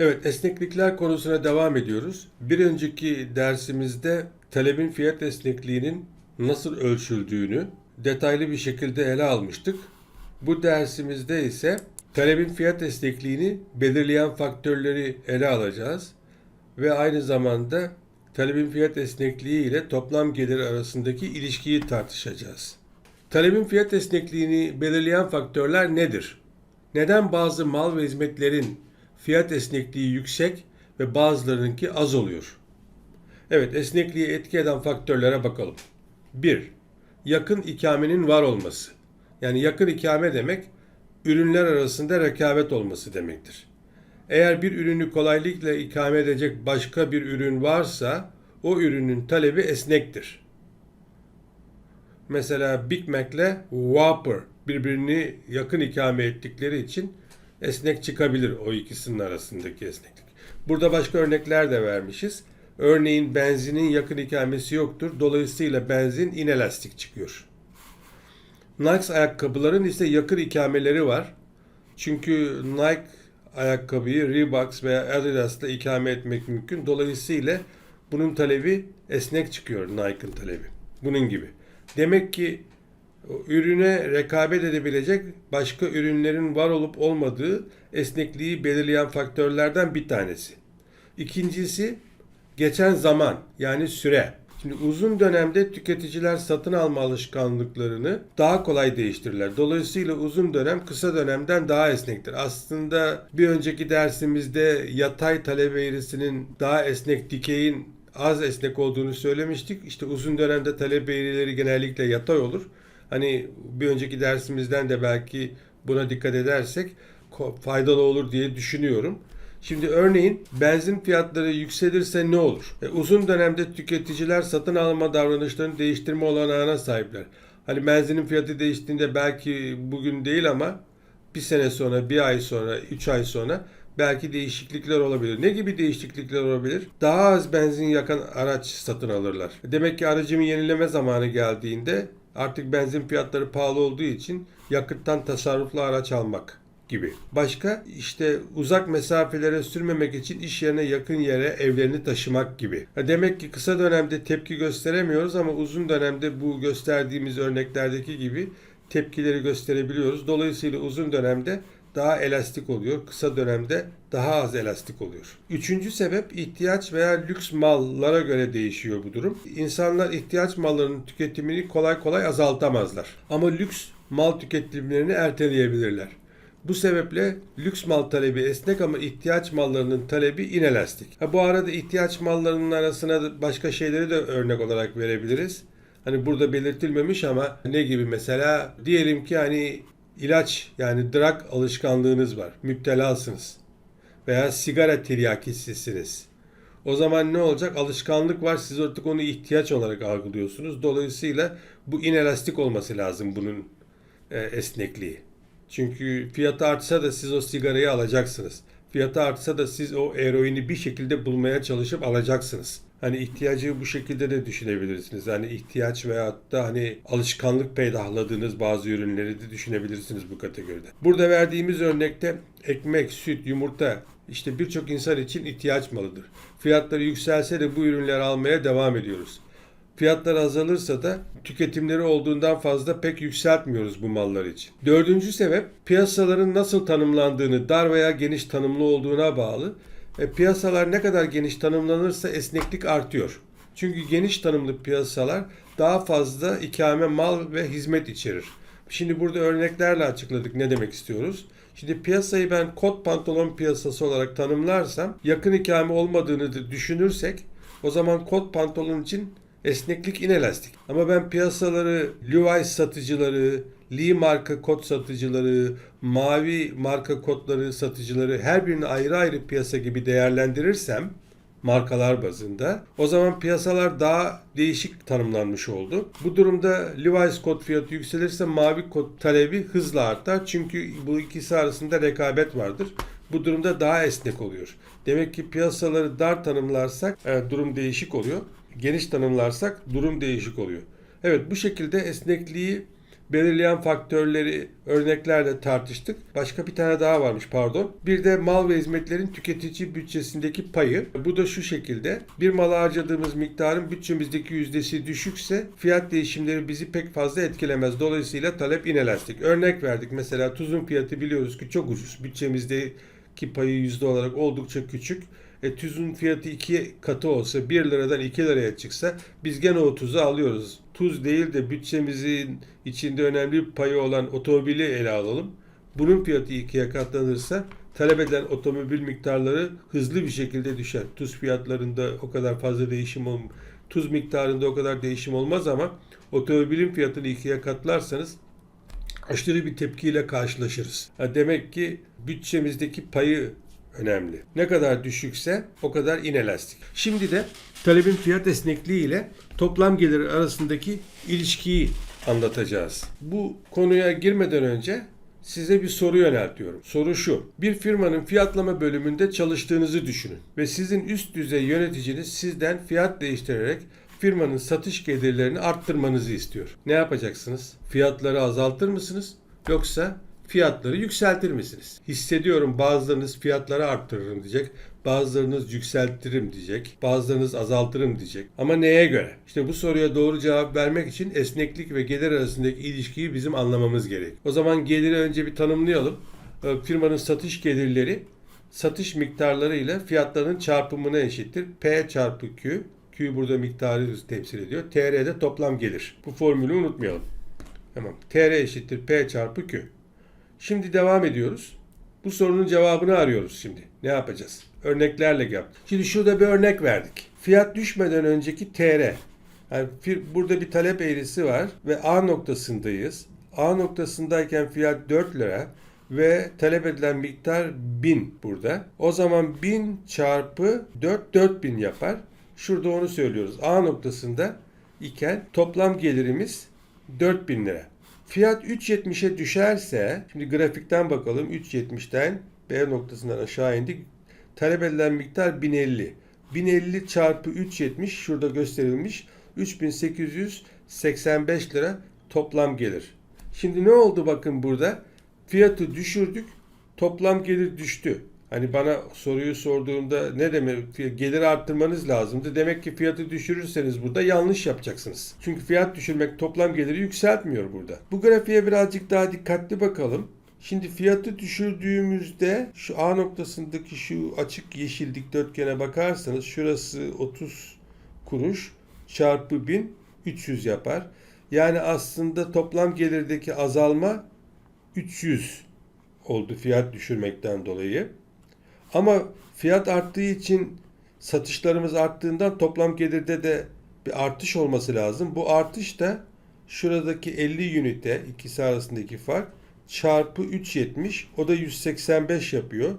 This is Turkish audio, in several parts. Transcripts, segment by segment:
Evet, esneklikler konusuna devam ediyoruz. Bir önceki dersimizde talebin fiyat esnekliğinin nasıl ölçüldüğünü detaylı bir şekilde ele almıştık. Bu dersimizde ise talebin fiyat esnekliğini belirleyen faktörleri ele alacağız ve aynı zamanda talebin fiyat esnekliği ile toplam gelir arasındaki ilişkiyi tartışacağız. Talebin fiyat esnekliğini belirleyen faktörler nedir? Neden bazı mal ve hizmetlerin fiyat esnekliği yüksek ve bazılarınınki az oluyor? Evet, esnekliği etki eden faktörlere bakalım. 1. Yakın ikamenin var olması. Yani yakın ikame demek ürünler arasında rekabet olması demektir. Eğer bir ürünü kolaylıkla ikame edecek başka bir ürün varsa o ürünün talebi esnektir. Mesela Big Mac ile Whopper birbirini yakın ikame ettikleri için esnek çıkabilir o ikisinin arasındaki esneklik. Burada başka örnekler de vermişiz. Örneğin benzinin yakın ikamesi yoktur. Dolayısıyla benzin inelastik çıkıyor. Nike ayakkabıların ise yakın ikameleri var. Çünkü Nike ayakkabıyı Reebok veya Adidas'la ikame etmek mümkün. Dolayısıyla bunun talebi esnek çıkıyor Nike'ın talebi. Bunun gibi. Demek ki ürüne rekabet edebilecek başka ürünlerin var olup olmadığı esnekliği belirleyen faktörlerden bir tanesi. İkincisi geçen zaman yani süre. Şimdi uzun dönemde tüketiciler satın alma alışkanlıklarını daha kolay değiştirirler. Dolayısıyla uzun dönem kısa dönemden daha esnektir. Aslında bir önceki dersimizde yatay talep eğrisinin daha esnek, dikeyin az esnek olduğunu söylemiştik. İşte uzun dönemde talep eğrileri genellikle yatay olur. Hani bir önceki dersimizden de belki buna dikkat edersek faydalı olur diye düşünüyorum. Şimdi örneğin benzin fiyatları yükselirse ne olur? E, uzun dönemde tüketiciler satın alma davranışlarını değiştirme olanağına sahipler. Hani benzinin fiyatı değiştiğinde belki bugün değil ama bir sene sonra, bir ay sonra, üç ay sonra belki değişiklikler olabilir. Ne gibi değişiklikler olabilir? Daha az benzin yakan araç satın alırlar. Demek ki aracımı yenileme zamanı geldiğinde artık benzin fiyatları pahalı olduğu için yakıttan tasarruflu araç almak gibi. Başka işte uzak mesafelere sürmemek için iş yerine yakın yere evlerini taşımak gibi. Demek ki kısa dönemde tepki gösteremiyoruz ama uzun dönemde bu gösterdiğimiz örneklerdeki gibi tepkileri gösterebiliyoruz. Dolayısıyla uzun dönemde daha elastik oluyor. Kısa dönemde daha az elastik oluyor. Üçüncü sebep ihtiyaç veya lüks mallara göre değişiyor bu durum. İnsanlar ihtiyaç mallarının tüketimini kolay kolay azaltamazlar. Ama lüks mal tüketimlerini erteleyebilirler. Bu sebeple lüks mal talebi esnek ama ihtiyaç mallarının talebi inelastik. Ha, bu arada ihtiyaç mallarının arasına başka şeyleri de örnek olarak verebiliriz. Hani burada belirtilmemiş ama ne gibi mesela diyelim ki hani ilaç yani drug alışkanlığınız var. Müptelasınız. Veya sigara tiryakisisiniz. O zaman ne olacak? Alışkanlık var. Siz artık onu ihtiyaç olarak algılıyorsunuz. Dolayısıyla bu inelastik olması lazım bunun e, esnekliği. Çünkü fiyatı artsa da siz o sigarayı alacaksınız. Fiyatı artsa da siz o eroini bir şekilde bulmaya çalışıp alacaksınız. Hani ihtiyacı bu şekilde de düşünebilirsiniz. Hani ihtiyaç veyahut da hani alışkanlık peydahladığınız bazı ürünleri de düşünebilirsiniz bu kategoride. Burada verdiğimiz örnekte ekmek, süt, yumurta işte birçok insan için ihtiyaç malıdır. Fiyatları yükselse de bu ürünleri almaya devam ediyoruz. Fiyatlar azalırsa da tüketimleri olduğundan fazla pek yükseltmiyoruz bu mallar için. Dördüncü sebep piyasaların nasıl tanımlandığını dar veya geniş tanımlı olduğuna bağlı. E, piyasalar ne kadar geniş tanımlanırsa esneklik artıyor. Çünkü geniş tanımlı piyasalar daha fazla ikame mal ve hizmet içerir. Şimdi burada örneklerle açıkladık ne demek istiyoruz. Şimdi piyasayı ben kot pantolon piyasası olarak tanımlarsam yakın ikame olmadığını düşünürsek o zaman kot pantolon için esneklik inelastik. Ama ben piyasaları Levi's satıcıları, Lee marka kot satıcıları, mavi marka kotları satıcıları her birini ayrı ayrı piyasa gibi değerlendirirsem markalar bazında o zaman piyasalar daha değişik tanımlanmış oldu. Bu durumda Levi's kot fiyatı yükselirse mavi kot talebi hızla artar. Çünkü bu ikisi arasında rekabet vardır. Bu durumda daha esnek oluyor. Demek ki piyasaları dar tanımlarsak e, durum değişik oluyor. Geniş tanımlarsak durum değişik oluyor. Evet bu şekilde esnekliği belirleyen faktörleri örneklerle tartıştık. Başka bir tane daha varmış pardon. Bir de mal ve hizmetlerin tüketici bütçesindeki payı. Bu da şu şekilde. Bir mala harcadığımız miktarın bütçemizdeki yüzdesi düşükse fiyat değişimleri bizi pek fazla etkilemez. Dolayısıyla talep inelastik. Örnek verdik. Mesela tuzun fiyatı biliyoruz ki çok ucuz. Bütçemizdeki payı yüzde olarak oldukça küçük. E, tuzun fiyatı iki katı olsa 1 liradan 2 liraya çıksa biz gene o tuzu alıyoruz. Tuz değil de bütçemizin içinde önemli bir payı olan otomobili ele alalım. Bunun fiyatı ikiye katlanırsa talep edilen otomobil miktarları hızlı bir şekilde düşer. Tuz fiyatlarında o kadar fazla değişim olmaz. Tuz miktarında o kadar değişim olmaz ama otomobilin fiyatını ikiye katlarsanız aşırı bir tepkiyle karşılaşırız. Demek ki bütçemizdeki payı önemli. Ne kadar düşükse o kadar inelastik. Şimdi de talebin fiyat esnekliği ile toplam gelir arasındaki ilişkiyi anlatacağız. Bu konuya girmeden önce size bir soru yöneltiyorum. Soru şu. Bir firmanın fiyatlama bölümünde çalıştığınızı düşünün ve sizin üst düzey yöneticiniz sizden fiyat değiştirerek firmanın satış gelirlerini arttırmanızı istiyor. Ne yapacaksınız? Fiyatları azaltır mısınız? Yoksa fiyatları yükseltir misiniz? Hissediyorum bazılarınız fiyatları arttırırım diyecek. Bazılarınız yükseltirim diyecek. Bazılarınız azaltırım diyecek. Ama neye göre? İşte bu soruya doğru cevap vermek için esneklik ve gelir arasındaki ilişkiyi bizim anlamamız gerek. O zaman geliri önce bir tanımlayalım. Ee, Firmanın satış gelirleri satış miktarları ile fiyatların çarpımına eşittir. P çarpı Q. Q burada miktarı temsil ediyor. TR'de toplam gelir. Bu formülü unutmayalım. Tamam. TR eşittir P çarpı Q. Şimdi devam ediyoruz. Bu sorunun cevabını arıyoruz şimdi. Ne yapacağız? Örneklerle yap. Şimdi şurada bir örnek verdik. Fiyat düşmeden önceki TR. Yani burada bir talep eğrisi var ve A noktasındayız. A noktasındayken fiyat 4 lira ve talep edilen miktar 1000 burada. O zaman 1000 çarpı 4 4000 yapar. Şurada onu söylüyoruz. A noktasında iken toplam gelirimiz 4000 lira. Fiyat 3.70'e düşerse, şimdi grafikten bakalım 3.70'ten B noktasından aşağı indik. Talep edilen miktar 1050. 1050 çarpı 3.70 şurada gösterilmiş. 3885 lira toplam gelir. Şimdi ne oldu bakın burada? Fiyatı düşürdük. Toplam gelir düştü. Hani bana soruyu sorduğumda ne demek gelir arttırmanız lazımdı. Demek ki fiyatı düşürürseniz burada yanlış yapacaksınız. Çünkü fiyat düşürmek toplam geliri yükseltmiyor burada. Bu grafiğe birazcık daha dikkatli bakalım. Şimdi fiyatı düşürdüğümüzde şu A noktasındaki şu açık yeşil dikdörtgene bakarsanız şurası 30 kuruş çarpı 1000 300 yapar. Yani aslında toplam gelirdeki azalma 300 oldu fiyat düşürmekten dolayı. Ama fiyat arttığı için satışlarımız arttığından toplam gelirde de bir artış olması lazım. Bu artış da şuradaki 50 ünite ikisi arasındaki fark çarpı 3.70 o da 185 yapıyor.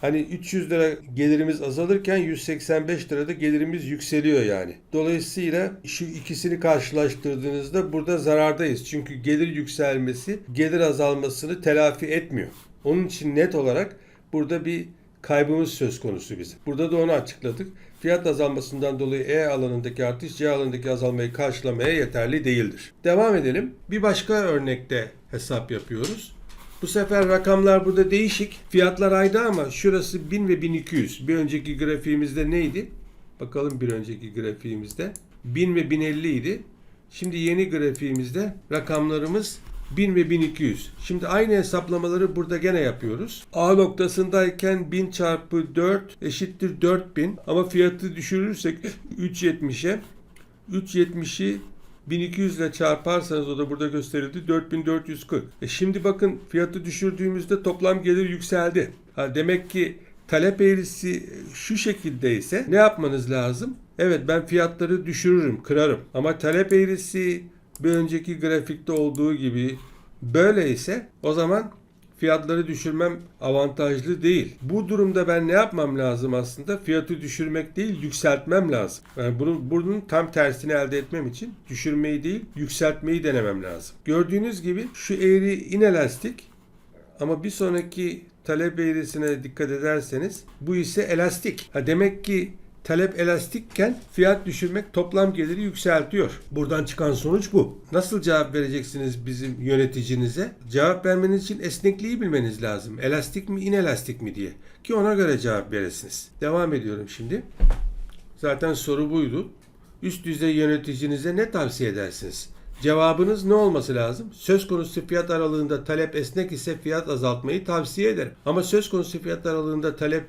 Hani 300 lira gelirimiz azalırken 185 lirada gelirimiz yükseliyor yani. Dolayısıyla şu ikisini karşılaştırdığınızda burada zarardayız. Çünkü gelir yükselmesi gelir azalmasını telafi etmiyor. Onun için net olarak burada bir kaybımız söz konusu bizim. Burada da onu açıkladık. Fiyat azalmasından dolayı E alanındaki artış C alanındaki azalmayı karşılamaya yeterli değildir. Devam edelim. Bir başka örnekte hesap yapıyoruz. Bu sefer rakamlar burada değişik. Fiyatlar aynı ama şurası 1000 ve 1200. Bir önceki grafiğimizde neydi? Bakalım bir önceki grafiğimizde. 1000 ve 1050 idi. Şimdi yeni grafiğimizde rakamlarımız 1000 ve 1200. Şimdi aynı hesaplamaları burada gene yapıyoruz. A noktasındayken 1000 çarpı 4 eşittir 4000 ama fiyatı düşürürsek 370'e 370'i 1200 ile çarparsanız o da burada gösterildi 4440. E şimdi bakın fiyatı düşürdüğümüzde toplam gelir yükseldi. Ha demek ki talep eğrisi şu şekilde ise ne yapmanız lazım? Evet ben fiyatları düşürürüm, kırarım. Ama talep eğrisi bir önceki grafikte olduğu gibi böyle ise o zaman fiyatları düşürmem avantajlı değil. Bu durumda ben ne yapmam lazım aslında? Fiyatı düşürmek değil, yükseltmem lazım. Yani bunun, bunun tam tersini elde etmem için düşürmeyi değil, yükseltmeyi denemem lazım. Gördüğünüz gibi şu eğri inelastik ama bir sonraki talep eğrisine dikkat ederseniz bu ise elastik. Ha demek ki talep elastikken fiyat düşürmek toplam geliri yükseltiyor. Buradan çıkan sonuç bu. Nasıl cevap vereceksiniz bizim yöneticinize? Cevap vermeniz için esnekliği bilmeniz lazım. Elastik mi, inelastik mi diye. Ki ona göre cevap veresiniz. Devam ediyorum şimdi. Zaten soru buydu. Üst düzey yöneticinize ne tavsiye edersiniz? Cevabınız ne olması lazım? Söz konusu fiyat aralığında talep esnek ise fiyat azaltmayı tavsiye ederim. Ama söz konusu fiyat aralığında talep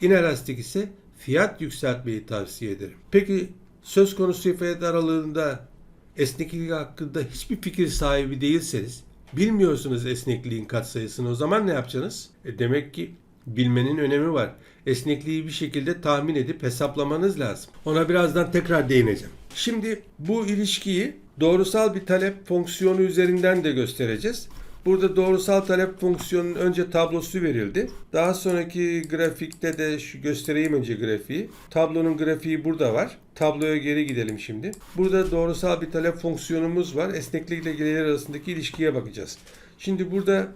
inelastik ise fiyat yükseltmeyi tavsiye ederim. Peki söz konusu fiyat aralığında esneklik hakkında hiçbir fikir sahibi değilseniz, bilmiyorsunuz esnekliğin katsayısını o zaman ne yapacaksınız? E demek ki bilmenin önemi var. Esnekliği bir şekilde tahmin edip hesaplamanız lazım. Ona birazdan tekrar değineceğim. Şimdi bu ilişkiyi doğrusal bir talep fonksiyonu üzerinden de göstereceğiz. Burada doğrusal talep fonksiyonunun önce tablosu verildi. Daha sonraki grafikte de şu göstereyim önce grafiği. Tablonun grafiği burada var. Tabloya geri gidelim şimdi. Burada doğrusal bir talep fonksiyonumuz var. Esneklikle gelir arasındaki ilişkiye bakacağız. Şimdi burada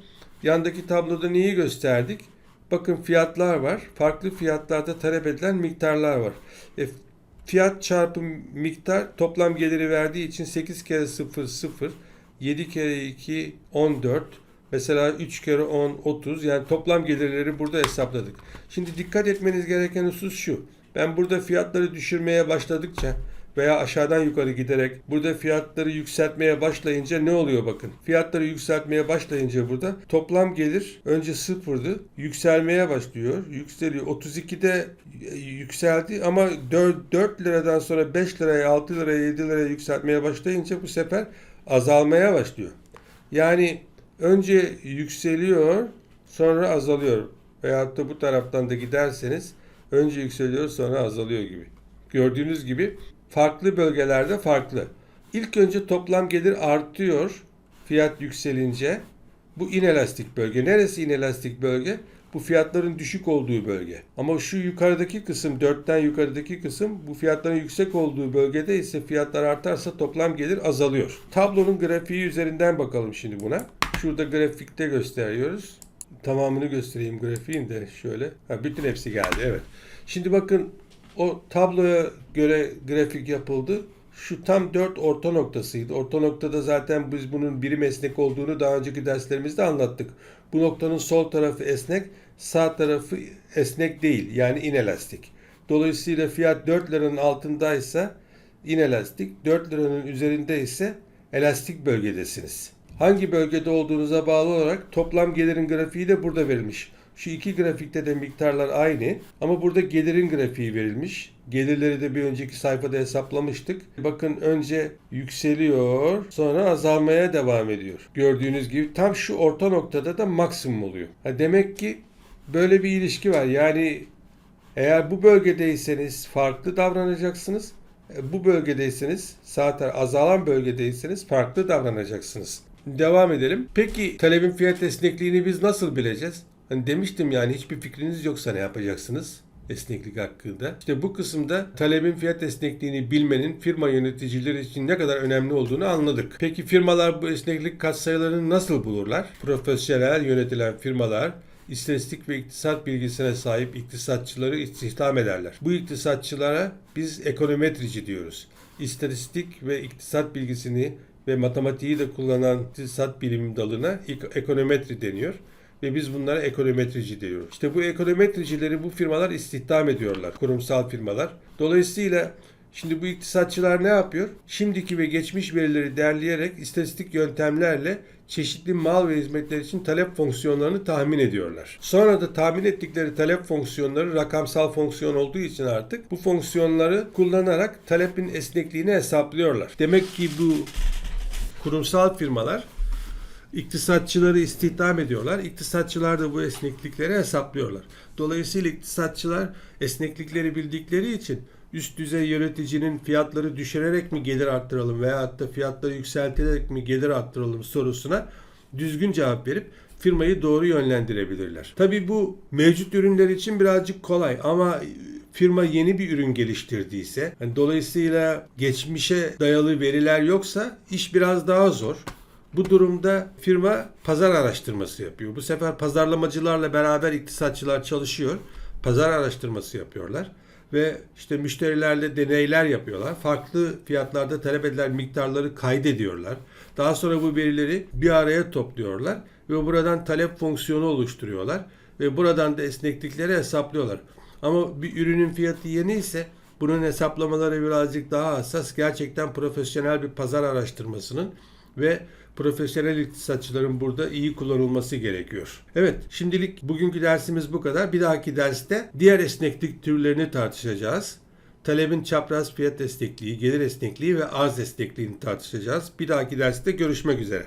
yandaki tabloda neyi gösterdik? Bakın fiyatlar var. Farklı fiyatlarda talep edilen miktarlar var. E, fiyat çarpı miktar toplam geliri verdiği için 8 kere 0 0 7 kere 2 14 mesela 3 kere 10 30 yani toplam gelirleri burada hesapladık. Şimdi dikkat etmeniz gereken husus şu. Ben burada fiyatları düşürmeye başladıkça veya aşağıdan yukarı giderek burada fiyatları yükseltmeye başlayınca ne oluyor bakın. Fiyatları yükseltmeye başlayınca burada toplam gelir önce sıfırdı. Yükselmeye başlıyor. Yükseliyor. 32'de yükseldi ama 4, 4 liradan sonra 5 liraya 6 liraya 7 liraya yükseltmeye başlayınca bu sefer azalmaya başlıyor. Yani önce yükseliyor sonra azalıyor. Veyahut da bu taraftan da giderseniz önce yükseliyor sonra azalıyor gibi. Gördüğünüz gibi farklı bölgelerde farklı. İlk önce toplam gelir artıyor fiyat yükselince. Bu inelastik bölge. Neresi inelastik bölge? Bu fiyatların düşük olduğu bölge. Ama şu yukarıdaki kısım, 4'ten yukarıdaki kısım bu fiyatların yüksek olduğu bölgede ise fiyatlar artarsa toplam gelir azalıyor. Tablonun grafiği üzerinden bakalım şimdi buna. Şurada grafikte gösteriyoruz. Tamamını göstereyim grafiğin de şöyle. Ha, bütün hepsi geldi evet. Şimdi bakın o tabloya göre grafik yapıldı. Şu tam 4 orta noktasıydı. Orta noktada zaten biz bunun birim esnek olduğunu daha önceki derslerimizde anlattık. Bu noktanın sol tarafı esnek, sağ tarafı esnek değil. Yani inelastik. Dolayısıyla fiyat 4 liranın altındaysa inelastik, 4 liranın üzerinde ise elastik bölgedesiniz. Hangi bölgede olduğunuza bağlı olarak toplam gelirin grafiği de burada verilmiş. Şu iki grafikte de miktarlar aynı ama burada gelirin grafiği verilmiş. Gelirleri de bir önceki sayfada hesaplamıştık. Bakın önce yükseliyor sonra azalmaya devam ediyor. Gördüğünüz gibi tam şu orta noktada da maksimum oluyor. Ha demek ki böyle bir ilişki var. Yani eğer bu bölgedeyseniz farklı davranacaksınız. E, Bu bölgedeyseniz sağ taraf azalan bölgedeyseniz farklı davranacaksınız. Devam edelim. Peki talebin fiyat esnekliğini biz nasıl bileceğiz? Hani demiştim yani hiçbir fikriniz yoksa ne yapacaksınız? esneklik hakkında. İşte bu kısımda talebin fiyat esnekliğini bilmenin firma yöneticileri için ne kadar önemli olduğunu anladık. Peki firmalar bu esneklik katsayılarını nasıl bulurlar? Profesyonel yönetilen firmalar istatistik ve iktisat bilgisine sahip iktisatçıları istihdam ederler. Bu iktisatçılara biz ekonometrici diyoruz. İstatistik ve iktisat bilgisini ve matematiği de kullanan iktisat bilim dalına ek- ekonometri deniyor ve biz bunlara ekonometrici diyoruz. İşte bu ekonometricileri bu firmalar istihdam ediyorlar. Kurumsal firmalar. Dolayısıyla şimdi bu iktisatçılar ne yapıyor? Şimdiki ve geçmiş verileri derleyerek istatistik yöntemlerle çeşitli mal ve hizmetler için talep fonksiyonlarını tahmin ediyorlar. Sonra da tahmin ettikleri talep fonksiyonları rakamsal fonksiyon olduğu için artık bu fonksiyonları kullanarak talebin esnekliğini hesaplıyorlar. Demek ki bu kurumsal firmalar iktisatçıları istihdam ediyorlar. İktisatçılar da bu esneklikleri hesaplıyorlar. Dolayısıyla iktisatçılar esneklikleri bildikleri için üst düzey yöneticinin fiyatları düşürerek mi gelir arttıralım veya da fiyatları yükselterek mi gelir arttıralım sorusuna düzgün cevap verip firmayı doğru yönlendirebilirler. Tabii bu mevcut ürünler için birazcık kolay ama firma yeni bir ürün geliştirdiyse, hani dolayısıyla geçmişe dayalı veriler yoksa iş biraz daha zor. Bu durumda firma pazar araştırması yapıyor. Bu sefer pazarlamacılarla beraber iktisatçılar çalışıyor. Pazar araştırması yapıyorlar. ve işte müşterilerle deneyler yapıyorlar. Farklı fiyatlarda talep edilen miktarları kaydediyorlar. Daha sonra bu verileri bir araya topluyorlar ve buradan talep fonksiyonu oluşturuyorlar ve buradan da esneklikleri hesaplıyorlar. Ama bir ürünün fiyatı yeni ise bunun hesaplamaları birazcık daha hassas. Gerçekten profesyonel bir pazar araştırmasının ve profesyonel iktisatçıların burada iyi kullanılması gerekiyor. Evet, şimdilik bugünkü dersimiz bu kadar. Bir dahaki derste diğer esneklik türlerini tartışacağız. Talebin çapraz fiyat esnekliği, gelir esnekliği ve arz esnekliğini tartışacağız. Bir dahaki derste görüşmek üzere.